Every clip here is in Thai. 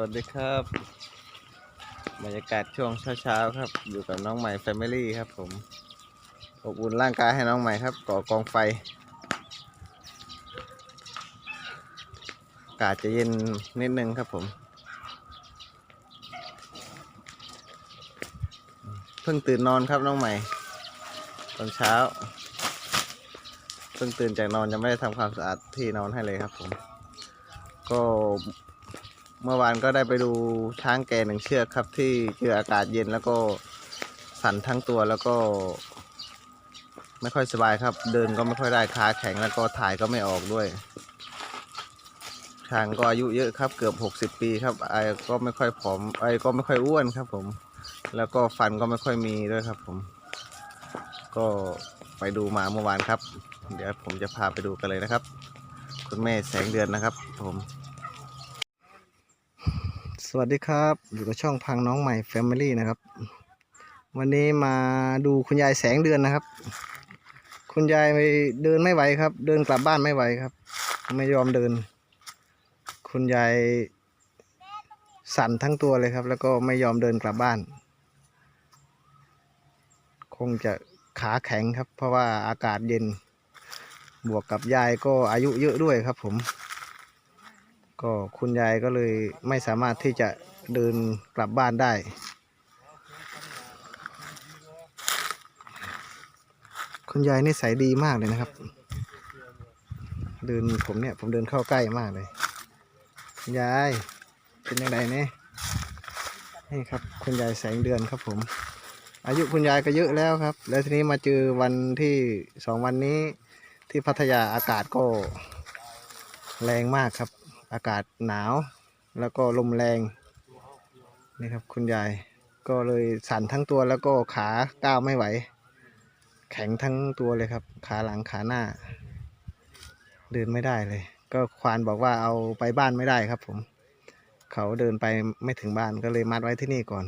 วัสดีครับบรรยากาศช่วงเช้าๆครับ อยู่กับน้องใหม่แฟมิลี่ครับ ผมอบอุ่นร่างกายให้น้องใหม่ครับก่อกองไฟอากาศจะเย็นนิดนึงครับผม เพิ่งตื่นนอนครับน้องใหม่ ตอนเช้า เพิ่งตื่นจากนอนยังไม่ได้ทำความสะอาดที่นอนให้เลยครับผม ก็ เมื่อวานก็ได้ไปดูช้างแก่หนึ่งเชือกครับ ที่เจออากาศเย็นแล้วก็สั่นทั้งตัวแล้วก็ ไม่ค่อยสบายครับ เดินก็ไม่ค่อยได้ขาแข็งแล้วก็ถ่ายก็ไม่ออกด้วย ช้างก็อายุเยอะครับ เกือบหกสิบปีครับไอ้ก็ไม่ค่อยผอมไอ้ก็ไม่ค่อยอ้วนครับ ผม แล้วก็ฟันก็ไม่ค่อยมีด้วยครับ ผม ก็ไปดูมาเมื่อวานครับ เดี๋ยวผมจะพาไปดูกันเลยนะครับ คุณแม่แสงเดือนนะครับ ผม วัสดีครับ อยู่กับช่องพังน้องใหม่ Family นะครับ วันนี้มาดูคุณยายแสงเดือนนะครับ คุณยายไม่เดินไม่ไหวครับ เดินกลับบ้านไม่ไหวครับ ไม่ยอมเดิน คุณยายสั่นทั้งตัวเลยครับ แล้วก็ไม่ยอมเดินกลับบ้าน คงจะขาแข็งครับ เพราะว่าอากาศเย็น บวกกับยายก็อายุเยอะด้วยครับผม ก็คุณยายก็เลยไม่สามารถที่จะเดินกลับบ้านได้ คุณยายนิสัยดีมากเลยนะครับ เดินผมเนี่ยผมเดินเข้าใกล้มากเลย คุณยายเป็นยังไงเนี่ยนี่ครับ คุณยายแสงเดือนครับผม อายุคุณยายก็เยอะแล้วครับ แล้วทีนี้มาเจอวันที่สองวันนี้ที่พัทยาอากาศก็แรงมากครับ อากาศหนาว แล้วก็ลมแรงนี่ครับคุณยายก็เลยสั่นทั้งตัวแล้วก็ขาก้าวไม่ไหว แข็งทั้งตัวเลยครับ ขาหลังขาหน้า เดินไม่ได้เลย ก็ควานบอกว่าเอาไปบ้านไม่ได้ครับผม เขาเดินไปไม่ถึงบ้านก็เลยมัดไว้ที่นี่ก่อน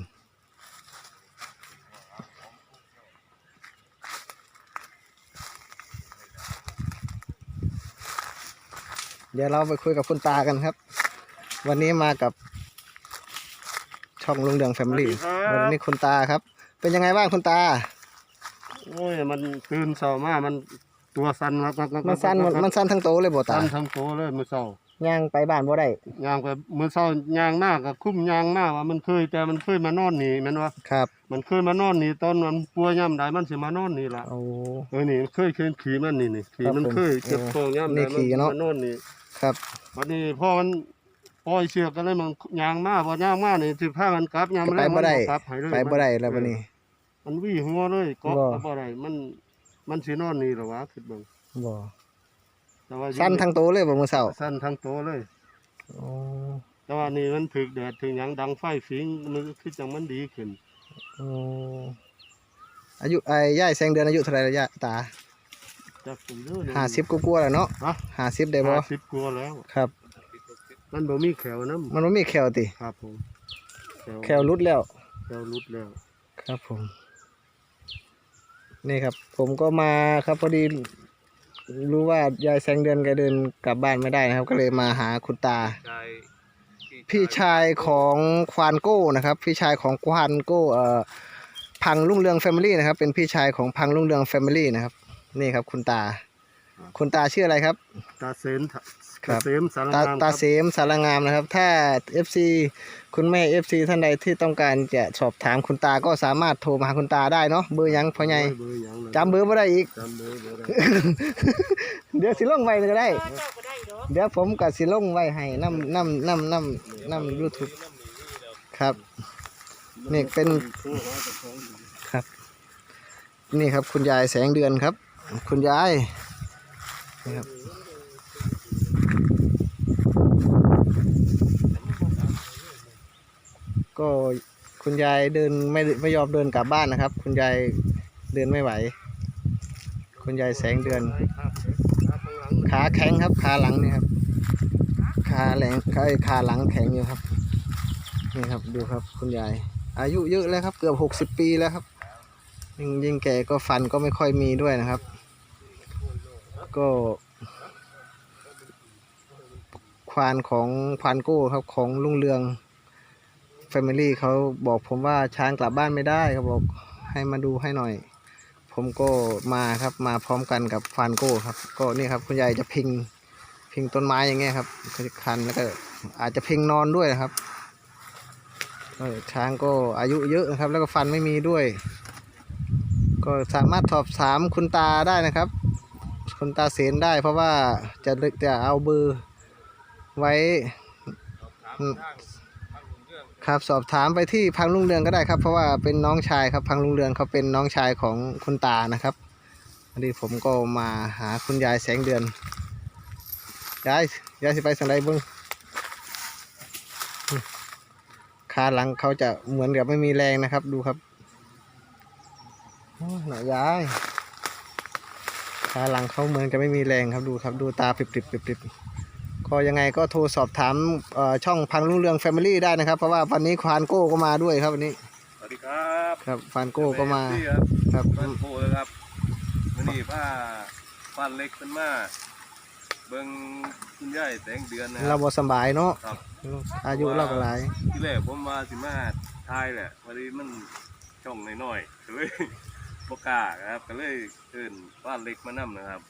เดี๋ยวเราไปคุยกับคุณตากันครับ วันนี้มากับ ช่องลุงเดืองแฟมิลี่สวัสดีครับ วันนี้คุณตาครับ เป็นยังไงบ้างคุณตา โอ้ยมันตื่นเช้ามามันตัวสั่นครับมันสั้นมันมันสั้นทั้งโตเลยบ่ตาสั่นทั้งตัวเลยมื้อเช้าย่างไปบ้านบ่ได้ย่างไปมื้อเช้าย่างหน้าก็คุ้มย่างหน้าว่ามันเคยแต่มันเคยมานอนนี่แม่นว่าครับ มันเคยมานอนนี่ตอนมันป่วยย่ำใดมันสิมานอนนี่ล่ะโอ้ เออนี่มันเคยเคยขี่มันนี่นี่ขี่ครับมันผมเคยเจ็บเออท้องย่ำใดนี่มันขี่เนาะ มานอนนี่ ครับวันนี้พอมันปล่อยเชือกกันเลยมันย่างมาบ่ย่างมานี่สิพากันกลับย่างก็มันไปบ่ได้กลับให้เลยไปบ่ได้แล้ววันนี้ มันวี่หัวเลยเกาะบ่ก็บ่ได้มัน มันสินอนนี่เหรอวะคิดเบิ่งบ่แต่ว่าอยู่สั้นทั้งโตเลยบ่มื้อเช้าสั้นทั้งโตเลย โอ้แต่ว่านี่มันถึกแดดถึงหยังดังไฟฟิงมันคือจังมันดีขึ้น โอ้อายุไอ้ย่ายแสงเดือนอายุเท่าไหร่แล้วย่าตา จากผมเด้อเนี่ย ห้าสิบกว่าๆแล้วเนาะฮะ ห้าสิบได้บ่ห้าสิบกว่าแล้ว ครับ มันบ่มีแขวน้มันบ่มีแขวติำครับผมแขวแขวรุดแล้ว แขวรุดแล้ว ครับผม นี่ครับ ผมก็มาครับพอดี รู้ว่ายายแสงเดือนแกเดินกลับบ้านไม่ได้นะครับ ก็เลยมาหาคุณตา พี่ชายของควานโก้นะครับ พี่ชายของควานโก้เอ่อพังรุ่งเรืองแฟมิลี่นะครับ เป็นพี่ชายของพังรุ่งเรืองแฟมิลี่นะครับ นี่ครับ คุณตา คุณตาชื่ออะไรครับ ตาเสนครับตาเสมสารตางาม ตาครับเสมสารงามนะครับ ถ้า FC คุณแม่ FC ท่านใดที่ต้องการจะสอบถามคุณตาก็สามารถโทรมาหาคุณตาได้เนาะเบอร์หยังพ่อใหญ่เบอร์หยังเลยจำเบอร์ไม่ได้อีก จำเบอร์บ่ได้เดี๋ยวสิลงไว้ก็ได้ เดี๋ยวผมกับสิลงไว้ให้น้ำน้ำน้ำน้ำน้ำยูทูบครับ นี่เป็นโทรหาเจ้าของครับ นี่ครับคุณยายแสงเดือนครับ คุณยายนี่ครับก็คุณยายเดินไม่ไม่ยอมเดินกลับบ้านนะครับ คุณยายเดินไม่ไหว คุณยายแสงเดือนขางหลังขาแข็งครับ ขาหลังนี่ครับขาแหลงขาขาหลังแข็งอยู่ครับนี่ครับดูครับ คุณยาย อายุเยอะแล้วครับ เกือบหกสิบปีแล้วครับยิ่งยิ่งแก่ก็ฟันก็ไม่ค่อยมีด้วยนะครับ ก็ควานของควานโก้ครับของลุงเรือง Family เขาบอกผมว่าช้างกลับบ้านไม่ได้เขาบอกให้มาดูให้หน่อย ผมก็มาครับมาพร้อมกันกับฟานโก้ครับ ก็นี่ครับคุณยายจะพิงพิงต้นไม้อย่างเงี้ยครับคันแล้วก็อาจจะพิงนอนด้วยนะครับช้างก็อายุเยอะนะครับ แล้วก็ฟันไม่มีด้วย ก็สามารถสอบถามคุณตาได้นะครับ คุณตาเสนได้เพราะว่าจะจะเอาเบอร์ไว้ครับสอบถามไปที่พังลุงเรืองก็ได้ครับ เพราะว่าเป็นน้องชายครับพังลุงเรืองเขาเป็นน้องชายของคุณตานะครับวันนี้ผมก็มาหาคุณยายแสงเดือนยายยายสิไปสังไรบิ้งขาหลังเขาจะเหมือนกับไม่มีแรงนะครับ ดูครับหน่อยยาย ขาหลังเขาเหมือนจะไม่มีแรงครับดูครับดูตาปริบๆปริบๆก็ยังไงก็โทรสอบถามเอ่อช่องพังรุ่งเรืองแฟมิลี่ได้นะครับ เพราะว่าวันนี้ควานโก้ก็มาด้วยครับวันนี้สวัสดีครับครับฟานโก้ก็มาสวัสดีครับครับบ้านโพเลยครับวันนี้ผ้าผ้าเล็กขึ้นมาเบิ่งคุณยายแต่งเดือนนะคเรารับบ่สำบายเนาะครับอายุเราก็หลายที่แรกผมมาสิมาทายแหละพอดีมันช่องน้อยๆก็เลย บกล้าครับ ก็เลยเชิญบ้านเล็กมานํนะครับ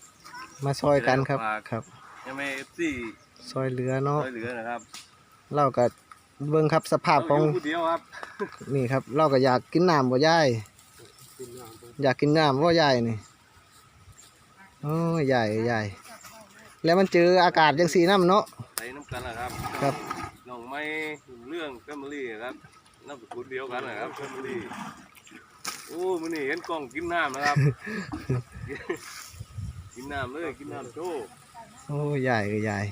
มาซอยกันครับฝากครับ ยังไม่เอฟซีซอยเหลือเนาะช่วยเหลือนะครับ เราก็เบิ่งครับสภาพของเรายู่ผู้เดียวครับ นี่ครับ เราก็อยากกินน้ำบ่ยายอยากกินน้ำบ่ยายนี่โอ้ยยายยายแล้วมันเจออากาศจังสีน้ำเนาะใส่น้ำกันนะครับ ครับน้องไม้เรื่องแฟมิลี่ครับนามสกุลเดียวกันนะครับแฟมิลี่ โอ้มื้อนี้เห็นกล้องกินน้ำนะครับ กินน้ำเลยกินน้ำโชว์โอ้ยายเอ้ยยาย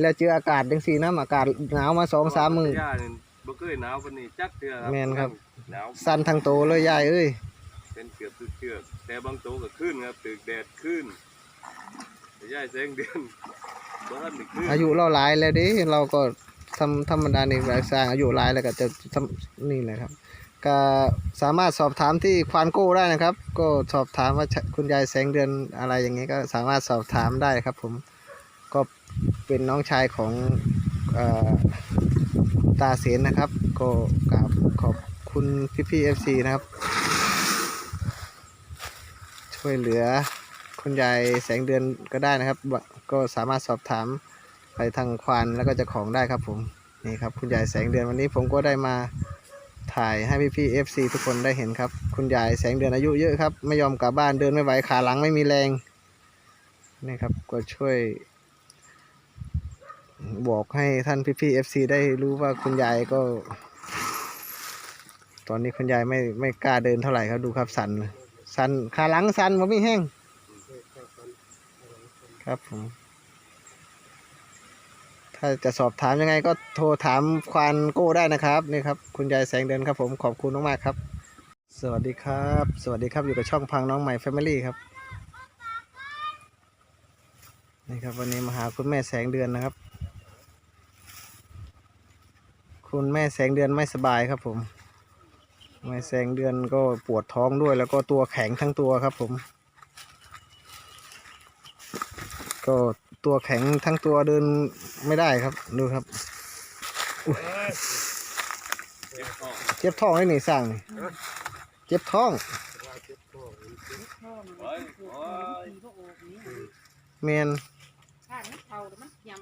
แล้วเจออากาศจังสีน้ำอากาศหนาวมาสองสามมื้อย่านี่บ่เคยหนาวปานนี้จักเทื่อครับแม่นครับ หนาวสั่นทั้งโตเลยยายเอ้ยเป็นเกือบทุกเชือกแต่บางโตวก็ขึ้นครับตึกแดดขึ้นแต่ย่ายแสงเดือนบ่ทันได้ขึ้นอายุเราหลายแล้วเดิเราก็ทำธรรมดานี่แบบสร้างอายุหลายแล้วก็จะทำนี่แหละครับ ก็สามารถสอบถามที่ควานโก้ได้นะครับ ก็สอบถามว่าคุณยายแสงเดือนอะไรอย่างนี้ก็สามารถสอบถามได้ครับ ผมก็เป็นน้องชายของอตาเสนนะครับ ก็กราบขอบคุณพี่พี่เอฟซีนะครับ ช่วยเหลือคุณยายแสงเดือนก็ได้นะครับ ก็สามารถสอบถามไปทางควานแล้วก็จะของได้ครับผมนี่ครับคุณยายแสงเดือนวันนี้ผมก็ได้มา ถ่ายให้พี่พี่เอฟซีทุกคนได้เห็นครับ คุณยายแสงเดือนอายุเยอะครับ ไม่ยอมกลับบ้านเดินไม่ไหวขาหลังไม่มีแรงนี่ครับก็ช่วย บอกให้ท่านพี่พี่เอฟซีได้รู้ว่าคุณยายก็ ตอนนี้คุณยายไม่ไม่กล้าเดินเท่าไหร่ครับดูครับสันสันขาหลังสันมันไม่แห้งครับผม ถ้าจะสอบถามยังไงก็โทรถามควานโก้ได้นะครับนี่ครับคุณยายแสงเดือนครับผมขอบคุณมากๆครับ สวัสดีครับ สวัสดีครับอยู่กับช่องพังน้องใหม่แฟมิลี่ครับนี่ครับวันนี้มาหาคุณแม่แสงเดือนนะครับ คุณแม่แสงเดือนไม่สบายครับผมแม่แสงเดือนก็ปวดท้องด้วยแล้วก็ตัวแข็งทั้งตัวครับผม ก็ ตัวแข็งทั้งตัวเดินไม่ได้ครับ ดูครับอุ๊ยเจ็บท้องเจ็บท้องให้หนีสั่งเจ็บท้องเมนถ้ามันเผาแมน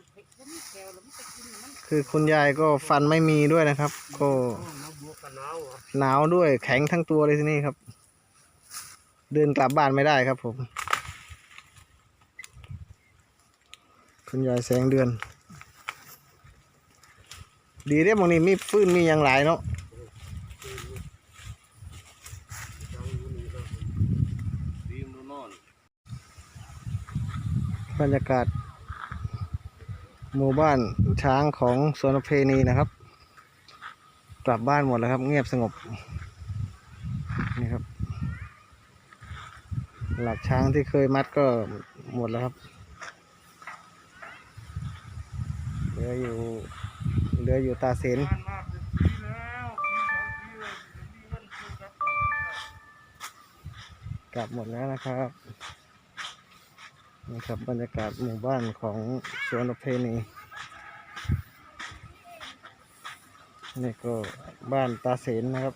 คือคุณยายก็ฟันไม่มีด้วยนะครับ ก็หนาวด้วยแข็งทั้งตัวเลยที่นี่ครับ เดินกลับบ้านไม่ได้ครับผม คุณยายแสงเดือน ดีเด้บางนี้มีฟืนมีอย่างหลายเนาะบรรยากาศ หมู่บ้านช้างของสวนประเพณีนะครับ กลับบ้านหมดแล้วครับ เงียบสงบ นี่ครับ หลักช้างที่เคยมัดก็หมดแล้วครับ เห ลืออยู่เหลืออยู่ตาเซนกลับหมดแล้วนะครับนี่ครับบรรยากาศหมู่บ้านของสวนประเพณีนี่ก็บ้านตาเสนนะครับ